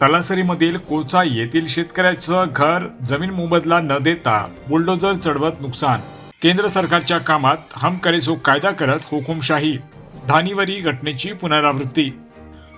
तलासरीमधील कोचाई येथील शेतकऱ्याचं घर जमीन मोबदला न देता बुलडोजर चढवत नुकसान. केंद्र सरकारच्या कामात हम करेसो कायदा करत हुकुमशाही धानीवरी घटनेची पुनरावृत्ती.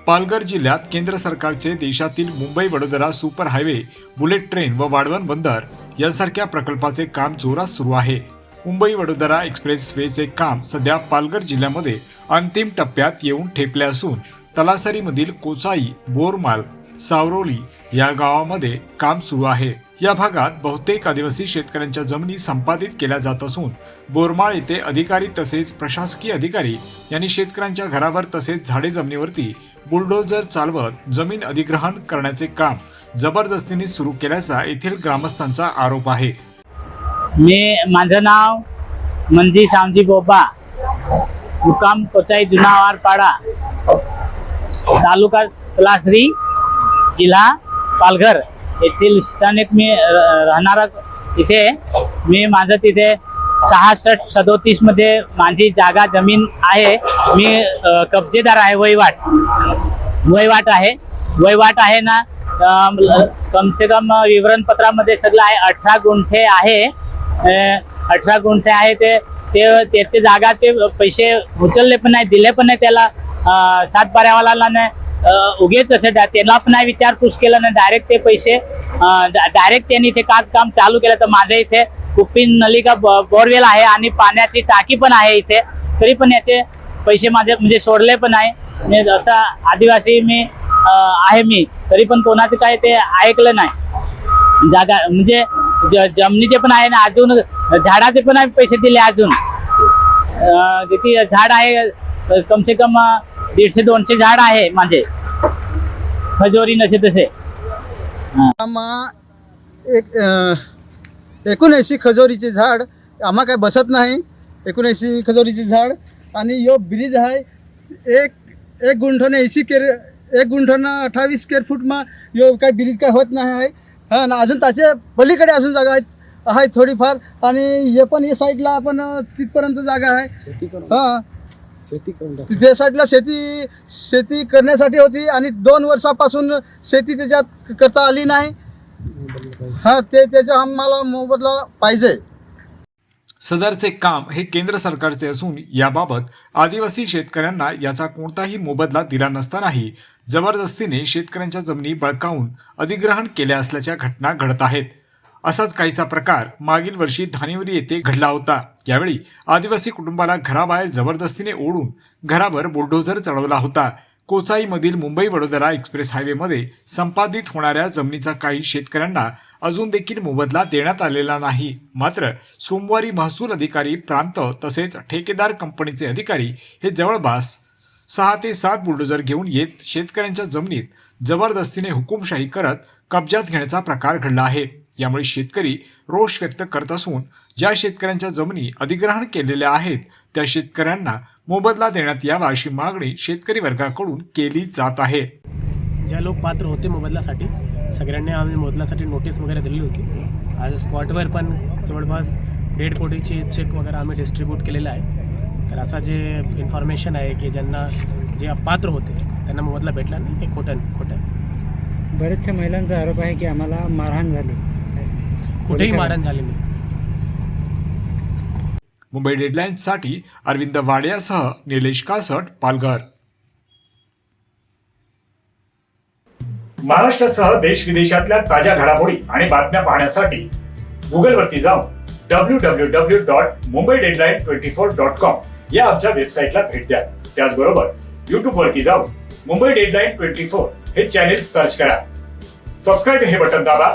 पालघर जिल्ह्यात केंद्र सरकारचे देशातील Mumbai Vadodara super highway bullet train व वाढवण बंदर यांसारख्या प्रकल्पाचे काम जोरात सुरू आहे. मुंबई वडोदरा एक्सप्रेस वेचे काम सध्या पालघर जिल्ह्यामध्ये अंतिम टप्प्यात येऊन ठेपले असून तलासरीमधील कोचाई बोरमाल सावरोली या गावामध्ये काम सुरू आहे. या भागात बहुतेक आदिवासी शेतकऱ्यांच्या जमिनी संपादित केल्या जात असून बोरमाळ येथे अधिकारी तसेच प्रशासकीय अधिकारी यांनी शेतकऱ्यांच्या घरावर तसेच झाडे जमिनीवरती बुलडोजर चालवत जमीन अधिग्रहण करण्याचे काम जबरदस्तीने सुरू केल्याचा येथील ग्रामस्थांचा आरोप आहे. मी माझं नाव मंजी शामजी बोबा. मुक्काम कोचाई जुनावारपाडा. तालुका तलासरी जिल्हा पालघर येथील स्थानिक मी र- राहणारा तिथे मी माझं तिथे सहासष्ट सदोतीसमध्ये माझी जागा जमीन आहे. मी कब्जेदार आहे वहिवाट. वहिवाट आहे. वहिवाट आहे ना कमसे ल- कम से कम विवरणपत्रामध्ये सगळं आहे. अठरा गुंठे आहे. अठरा गुंठे आहे ते ते त्याचे जागाचे पैसे उचलले पण नाही दिले पण नाही त्याला. सात बाऱ्यावाला नाही उगेच असे डा- त्याला पण नाही विचारपूस केलं नाही डायरेक्ट ते पैसे डायरेक्ट त्यांनी इथे काच काम चालू केलं. तर माझ्या इथे कुपिन नलिका बोरवेल आहे आणि पाण्याची टाकी पण आहे इथे. तरी पण याचे पैसे माझे म्हणजे सोडले पण आहे म्हणजे असं आदिवासी मी आहे मी. तरी पण कोणाचं काय ते ऐकलं नाही. जागा म्हणजे ज- जमिनीचे पण आहे ना अजून झाडाचे पण आहे पैसे दिले अजून. किती झाड आहे कमसे कम दीडशे दोनशे झाड आहे माझे. खजोरी नसे तसे. आम्हा एक एकोणऐंशी खजोरीचे झाड आम्हा काय बसत नाही. एकोणऐंशी खजोरीचे झाड आणि यो ब्रिज आहे. एक एक गुंठने ऐंशी केर एक गुंठनं अठ्ठावीस स्क्वेअर फूटमा यो काय ब्रिज काय होत नाही आहे. हा ना अजून त्याच्या पलीकडे अजून जागा आहेत आहे थोडीफार. आणि हे पण या साईडला आपण तिथपर्यंत जागा आहे. हां. त्या साईडला शेती शेती करण्यासाठी होती आणि दोन वर्षापासून शेती त्याच्यात करता आली नाही. हा ते त्याचा आम्हाला मोबदला पाहिजे. सदरचे काम हे केंद्र सरकारचे असून याबाबत आदिवासी शेतकऱ्यांना याचा कोणताही मोबदला दिला नसतानाही जबरदस्तीने शेतकऱ्यांच्या जमिनी बळकावून अधिग्रहण केल्या असल्याच्या घटना घडत आहेत. असाच काहीसा प्रकार मागील वर्षी धानिवरी येथे घडला होता. यावेळी आदिवासी कुटुंबाला घराबाहेर जबरदस्तीने ओढून घरावर बुलडोझर चढवला होता. कोचाईमधील मुंबई वडोदरा एक्सप्रेस हायवेमध्ये संपादित होणाऱ्या जमिनीचा काही शेतकऱ्यांना अजून देखील मोबदला देण्यात आलेला नाही. मात्र सोमवारी महसूल अधिकारी प्रांत तसेच ठेकेदार कंपनीचे अधिकारी हे जवळपास सहा ते सात बुलडोजर घेऊन येत शेतकऱ्यांच्या जमिनीत जबरदस्तीने हुकुमशाही करत कब्जात घेण्याचा प्रकार घडला आहे. यामुळे शेतकरी रोष व्यक्त करत असून ज्या शेतकऱ्यांच्या जमिनी अधिग्रहण केलेल्या आहेत त्या शेतकऱ्यांना मोबदला देण्यात यावा अशी मागणी शेतकरी वर्गाकडून केली जात आहे. ज्या लोक पात्र होते मोबदल्यासाठी सगळ्यांनी आम्ही मोबदल्यासाठी नोटीस वगैरे दिली होती. आज स्पॉटवर पण जवळपास दीड कोटीचे चेक वगैरे आम्ही डिस्ट्रीब्यूट केलेला आहे. तर असा जे इन्फॉर्मेशन आहे की ज्यांना जे अपात्र होते त्यांना मोबदला भेटला नाही हे खोटं खोटं. बरेचशा महिलांचा आरोप आहे की आम्हाला मारहाण झाली. कुठेही मारण झाले नाही. मुंबई डेडलाईन्ससाठी अरविंद वाडियासह निलेश कासट पालघर. महाराष्ट्रासह देश विदेशातल्या ताज्या घडामोडी आणि बातम्या पाहण्यासाठी गुगलवरती जाऊन W W W dot Mumbai deadline twenty four dot com या आमच्या वेबसाईटला भेट द्या. त्याचबरोबर युट्यूब वरती जाऊन मुंबई डेडलाईन ट्वेंटी फोर हे चॅनेल सर्च करा. सबस्क्राईब हे बटन दाबा.